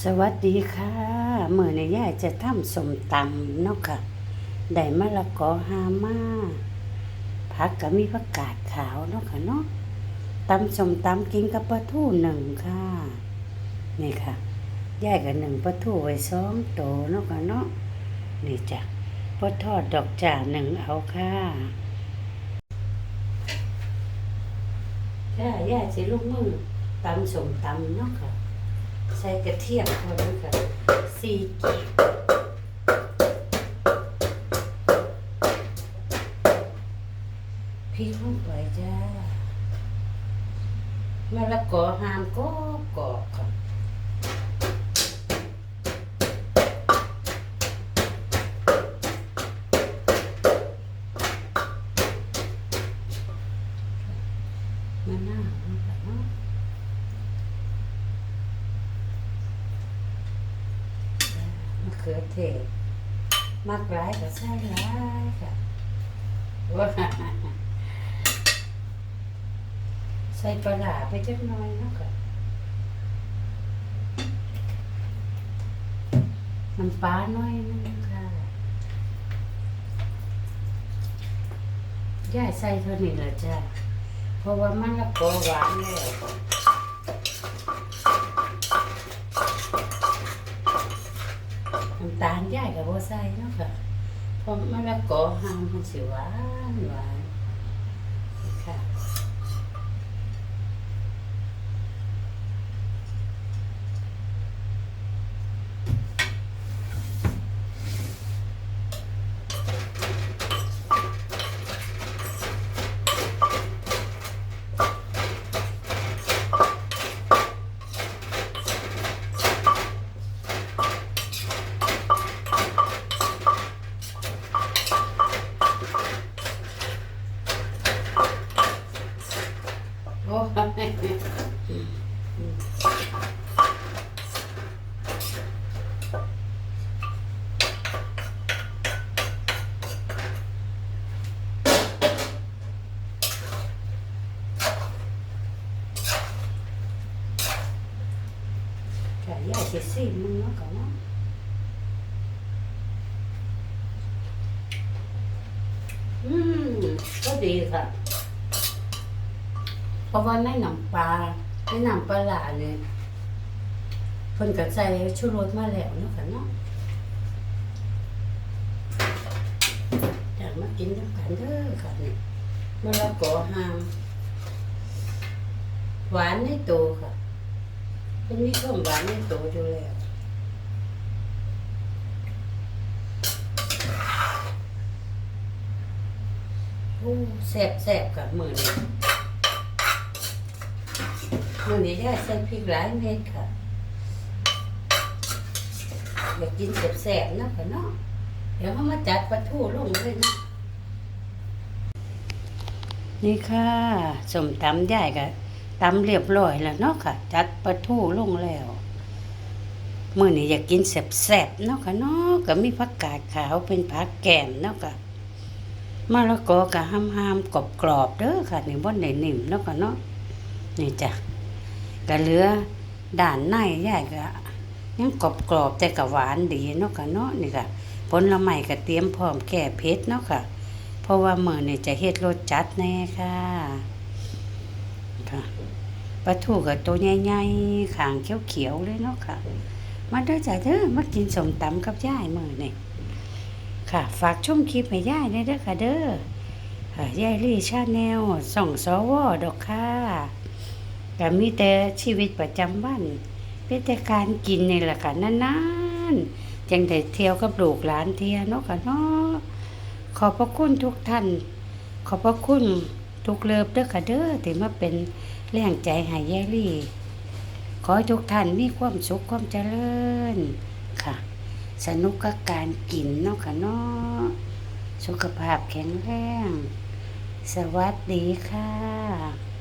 สวัสดีค่ะเมื่อในย่ายจะทำสมตำเนาะค่ะได้มะละกอฮามาผักก็มีผักกาดขาวเนาะค่ะเนาะตำสมตำกินกับปลาทูหนึ่งค่ะ นี่ค่ะย่ายกับหนึ่งปลาทูไว้สองโตเนาะค่ะเนาะนี่จ้ะปลาทอดดอกจ่าหนึ่งเอาค่ะค่ะย่ายจะลูกมือตำสมตำเนาะค่ะ ใส่กระเทียมพอดีค่ะสี่กีบพริกลงไปจ้ามะละกอหามก็กรอบค่ะมะนาวลงไปเนาะ มะ เขือเทศมากหลายก็ใส่หลายค่ะว้าใส่ปลาไปจักน่อยนะค่ะน้ำปลาน่อยนึงค่ะย่ายใส่เท่านี้ละจ้ะเพราะว่ามันละกอหวานแล้ว น้ำ ตาลยายกับบัใส่เนาะค่ะเพราะมะละกอหางมันสิหวานหวาน ยายสิซีมึงเนาะก่อนเนาะอืมก็ดีค่ะ เพราะว่าในหนังปลาในหนังปลาหลาเนี่ยเพิ่นก็ใส่ชูรสมาแล้วเนาะค่ะเนาะอยากมากินด้วยกันเด้อค่ะนี่มะละกอหามหวานในตัวค่ะ เพิ่นมีความหวานในตัวอยู่แล้วโอ้แซ่บกับมือนี้มือนี้ย่าใส่พริกหลายเม็ดค่ะ อยากกินแสบๆเนะค่ะเนาะเดี๋ยวเขามาจัดปลาทูลงเลยนะนี่ค่ะสมตำย่ายก็ ตำเรียบร้อยแล้วเนาะค่ะจัดปลาทูลงแล้วมื่อนี้อยากกินแสบๆเนาะค่ะเนาะก็มีผักกาดขาวเป็นผักแกมเนาะค่ะมะละกอก็ห้ามๆกรอบๆเด้อค่ะนี่บ่ได้นิ่มเนาะค่ะเนาะนี่จ้ะก็เหลือด่านในยายก็ยังกรอบกรอบๆแต่ก็หวานดีเนาะค่ะเนาะนี่ค่ะผลไม้ก็เตรียมพร้อมแก้เผ็ดเนาะค่ะ เพราะว่ามื้อนี้จะเฮ็ดรสจัดแน่ค่ะ ค่ะปลาทูก็ตัวใหญ่ๆขางเขียวๆเลยเนาะค่ะ มาเด้อจ้ะเด้อมากินสมตำกับยายมือนี้ค่ะ ฝากชมคลิปให้ยายด้วยเด้อค่ะเด้อค่ะยายลี่ชาแนลส่องสวดอกค่ะก็มีแต่ชีวิตประจำวันเป็นแต่การกินนี่แหละค่ะนานๆจังได้เที่ยวกับลูกหลานเที่ยวเนาะค่ะเนาะขอบพระคุณทุกท่าน ขอบพระคุณ ทุกเลิฟเด้อค่ะเด้อถือมาเป็นแรงใจหายแย่ลี่ ขอให้ทุกท่านมีความสุขความเจริญค่ะ สนุกกับการกินเนาะค่ะเนาะสุขภาพแข็งแรง สวัสดีค่ะ